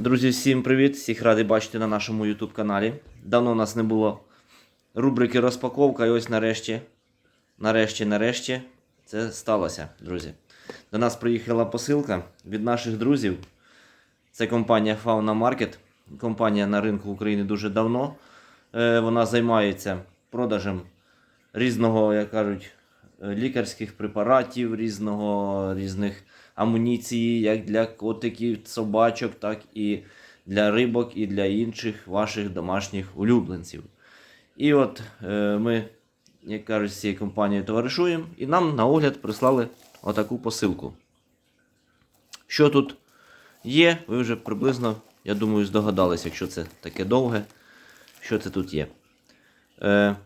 Друзі, всім привіт! Всіх радий бачити на нашому YouTube каналі. Давно у нас не було рубрики розпаковка, і ось нарешті, нарешті, нарешті це сталося, друзі. До нас приїхала посилка від наших друзів. Це компанія Fauna Market. Компанія на ринку України дуже давно. Е, Вона займається продажем різного, як кажуть, е, лікарських препаратів, різного, різних амуніції, як для котиків, собачок, так і для рибок, і для інших ваших домашніх улюбленців. І от е, ми, як кажуть, з цією компанією товаришуємо, і нам на огляд прислали отаку посилку. Що тут є, ви вже приблизно, я думаю, здогадалися, якщо це таке довге, що це тут є. Е,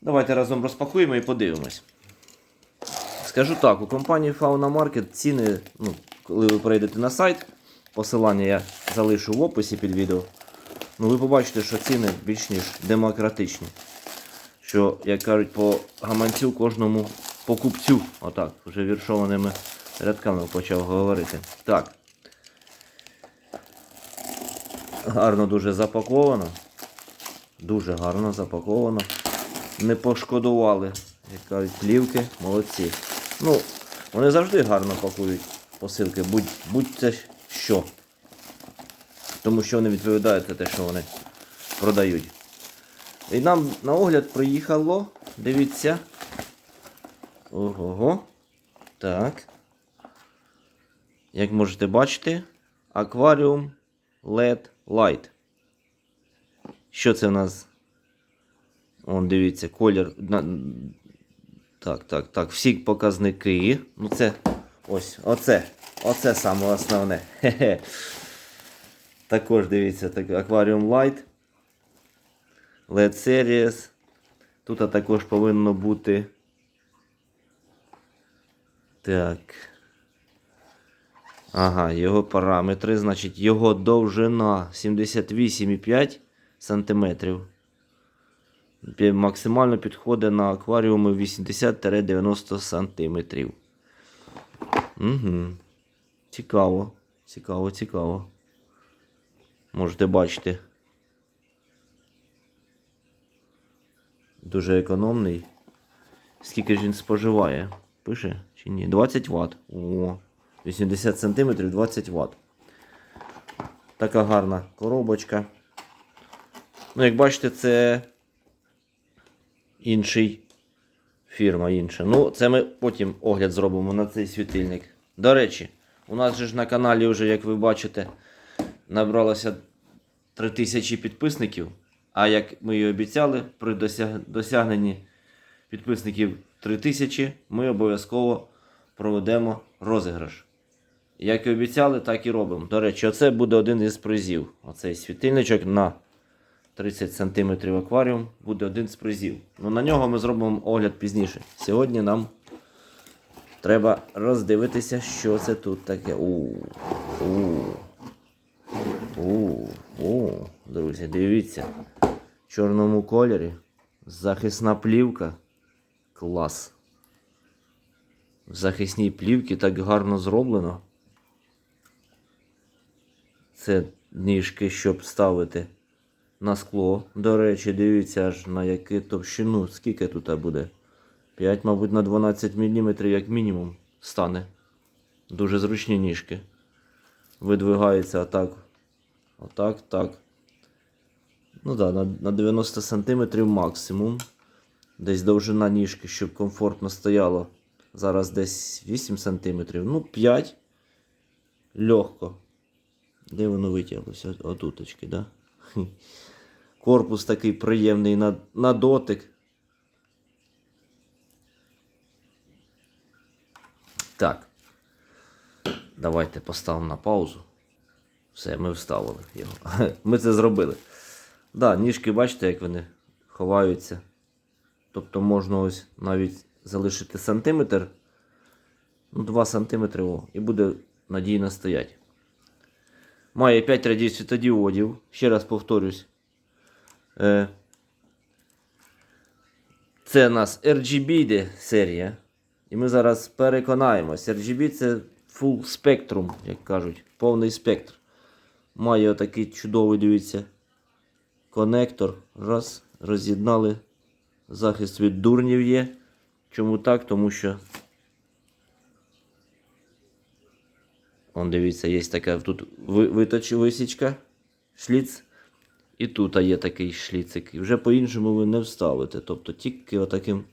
давайте разом розпакуємо і подивимось. Скажу так, у компанії Fauna Market ціни, ну, коли ви перейдете на сайт, посилання я залишу в описі під відео. Ну, ви побачите, що ціни більш ніж демократичні. Що, як кажуть, по гаманцю кожному покупцю, отак, вже віршованими рядками почав говорити. Так. Гарно дуже запаковано. Дуже гарно запаковано. Не пошкодували, як кажуть, плівки, молодці. Ну, вони завжди гарно пакують посилки, будь, будь це що. Тому що вони відповідають за те, що вони продають. І нам на огляд приїхало, дивіться. Ого. Так. Як можете бачити, акваріум LED Light. Що це в нас? Вон, дивіться, колір. Так, так, так. Всі показники. Ну це. Ось, оце. Оце саме основне. Хе-хе. Також дивіться, так, Aquarium Light. LED Series. Тут також повинно бути. Так. Ага, його параметри. Значить, його довжина 78,5 см. Максимально підходить на акваріуми 80-90 см. Угу. Цікаво. Цікаво, цікаво. Можете бачити. Дуже економний. Скільки ж він споживає? Пише чи ні? 20 Вт. О, 80 см 20 Вт. Така гарна коробочка. Ну, як бачите, це інший фірма інша. Ну, це ми потім огляд зробимо на цей світильник. До речі, у нас же ж на каналі, вже, як ви бачите, набралося 3000 підписників. А як ми і обіцяли, при досяг... досягненні підписників 3000 ми обов'язково проведемо розіграш. Як і обіцяли, так і робимо. До речі, оце буде один із призів. Оцей світильничок на 30 см акваріум буде один з призів. Ну, на нього ми зробимо огляд пізніше. Сьогодні нам треба роздивитися, що це тут таке. У, у, у, у, друзі, дивіться. В чорному кольорі. Захисна плівка. Клас. В захисній плівці так гарно зроблено. Це ніжки, щоб ставити на скло. До речі, дивіться аж на яку товщину. Скільки тут буде? 5, мабуть, на 12 мм, як мінімум, стане. Дуже зручні ніжки. Видвигаються отак. Отак, так. Ну так, да, на, на 90 см максимум. Десь довжина ніжки, щоб комфортно стояло. Зараз десь 8 см. Ну, 5. Легко. Де воно витяглося? Отуточки, да? Корпус такий приємний на, на дотик. Так. Давайте поставимо на паузу. Все, ми вставили його. Ми це зробили. Да, ніжки, бачите, як вони ховаються. Тобто можна ось навіть залишити сантиметр. Ну, 2 сантиметри о, і буде надійно стоять. Має 5 радій світодіодів. Ще раз повторюсь. Е, Це у нас RGB серія. І ми зараз переконаємось. RGB це full spectrum, як кажуть, повний спектр. Має отакий чудовий, дивіться, конектор. Раз, роз'єднали. Захист від дурнів є. Чому так? Тому що. Он дивіться, є така тут ви- висічка, шліц. І тут є такий шліцик. І вже по-іншому ви не вставите. Тобто тільки отаким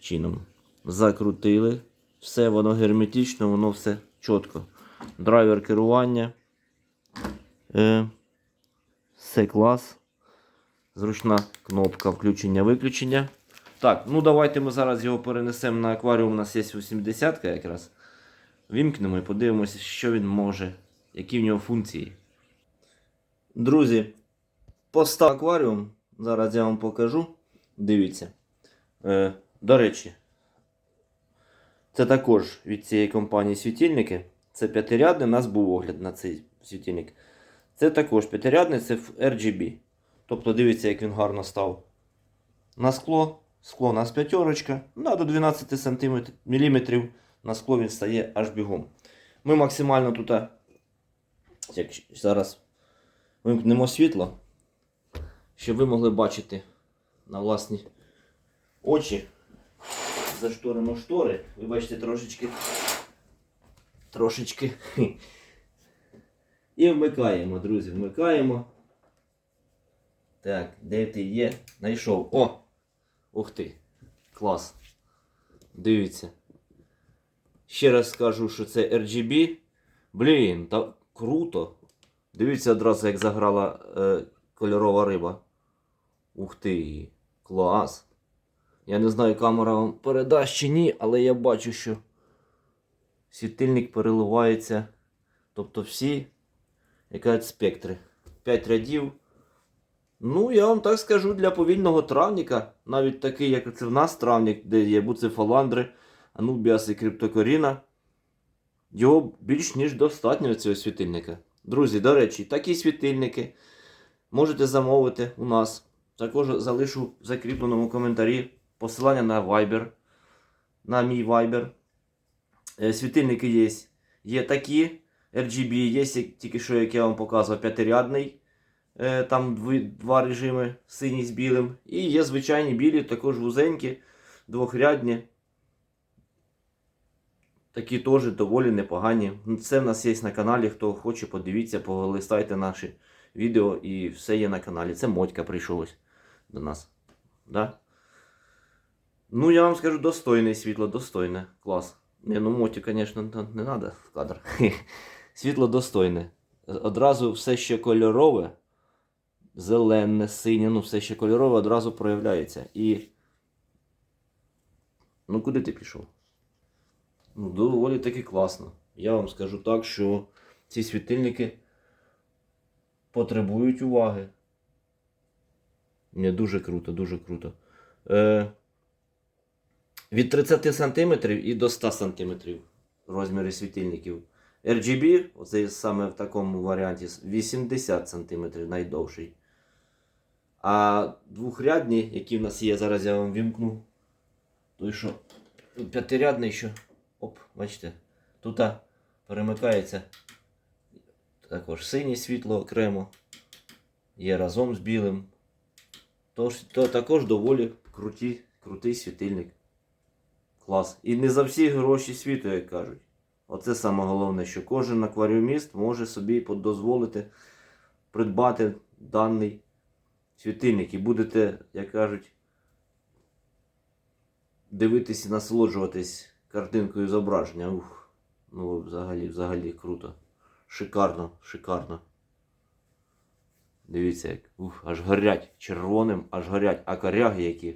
чином. Закрутили. Все воно герметично, воно все чітко. Драйвер керування. Е, все клас. Зручна кнопка включення-виключення. Так, ну давайте ми зараз його перенесемо на акваріум. У нас є 80 якраз. Вімкнемо і подивимося, що він може, які в нього функції. Друзі, постав акваріум. Зараз я вам покажу. Дивіться. Е, до речі, це також від цієї компанії світильники. Це п'ятирядний, у нас був огляд на цей світильник. Це також п'ятирядний, це в RGB. Тобто дивіться, як він гарно став на скло. Скло у нас п'ятерочка, ну, до 12 см, мм на скло він стає аж бігом. Ми максимально тут, як зараз вимкнемо світло, щоб ви могли бачити на власні очі. Зашторимо штори. Ви бачите трошечки. Трошечки. І вмикаємо, друзі, вмикаємо. Так, де ти є? Знайшов. О! Ух ти! Клас. Дивіться. Ще раз скажу, що це RGB. Блін, та круто. Дивіться одразу, як заграла е, кольорова риба. Ух ти! Клас! Я не знаю, камера вам передасть чи ні, але я бачу, що світильник переливається. Тобто всі яка спектри. 5 рядів. Ну, я вам так скажу, для повільного травника, навіть такий, як це в нас травник, де є буцефаландри, анубіас і криптокоріна, його більш ніж достатньо цього світильника. Друзі, до речі, такі світильники можете замовити у нас. Також залишу в закріпленому коментарі посилання на Viber, на мій Viber. Е, Світильники є. Є такі RGB, є тільки що, як я вам показував, п'ятирядний. Е, Там два режими синій з білим. І є звичайні білі, також вузенькі, двохрядні. Такі теж доволі непогані. Ну, Це в нас є на каналі. Хто хоче, подивіться, полистайте наші відео і все є на каналі. Це Мотька прийшов ось до нас. Да? Ну, я вам скажу, достойне світло, достойне. Клас. Не, ну Мотю, звісно, не треба в кадр. Світло достойне. Одразу все ще кольорове, зелене, синє, ну все ще кольорове одразу проявляється. І. Ну, куди ти пішов? Ну, доволі таки класно. Я вам скажу так, що ці світильники потребують уваги. Не дуже круто, дуже круто. Е, від 30 см і до 100 см розміри світильників. RGB, оце саме в такому варіанті 80 см найдовший. А двохрядні, які в нас є, зараз я вам вімкну. Той що п'ятирядний, що. Оп, бачите, тут перемикається також синє світло окремо. Є разом з білим. Тож, то також доволі круті, крутий світильник. Клас. І не за всі гроші світу, як кажуть. Оце саме головне, що кожен акваріуміст може собі дозволити придбати даний світильник. І будете, як кажуть, дивитись і насолоджуватись картинкою зображення. Ух, ну взагалі, взагалі круто. Шикарно, шикарно. Дивіться, як ух, аж горять червоним, аж горять. А коряги які.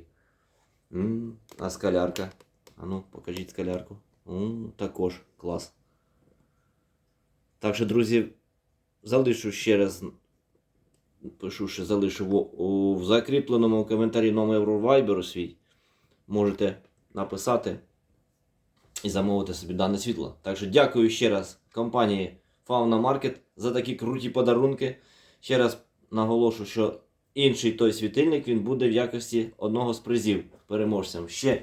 м а скалярка. А ну, покажіть скалярку. м також клас. Так що, друзі, залишу ще раз. Пишу, що залишу в, в закріпленому коментарі номер Viber свій. Можете написати і замовити собі дане світло. Так що дякую ще раз компанії Fauna Market за такі круті подарунки. Ще раз наголошу, що інший той світильник він буде в якості одного з призів переможцям. Ще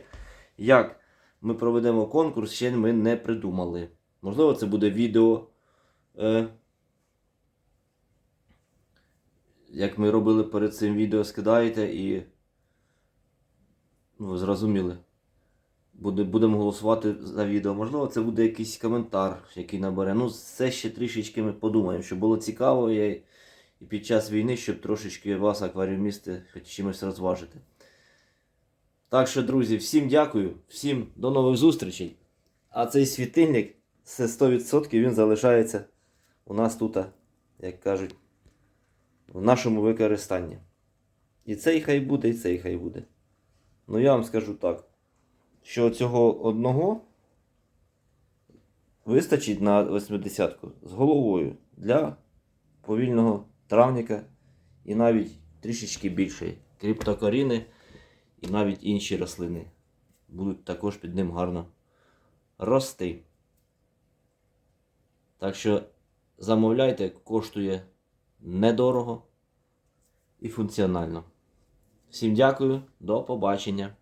як ми проведемо конкурс, ще ми не придумали. Можливо, це буде відео. Е, як ми робили перед цим відео, скидаєте і. Ну, зрозуміли. Буде, будемо голосувати за відео. Можливо, це буде якийсь коментар, який набере. Ну, це ще трішечки ми подумаємо, щоб було цікаво і, і під час війни, щоб трошечки вас, акваріумісти, хоч чимось розважити. Так що, друзі, всім дякую, всім до нових зустрічей. А цей світильник це 100% він залишається у нас тут, як кажуть, в нашому використанні. І цей хай буде, і цей хай буде. Ну я вам скажу так, що цього одного вистачить на 80-ку з головою для повільного травника і навіть трішечки більшої. Криптокоріни і навіть інші рослини будуть також під ним гарно рости. Так що замовляйте, коштує недорого і функціонально. Всім дякую, до побачення.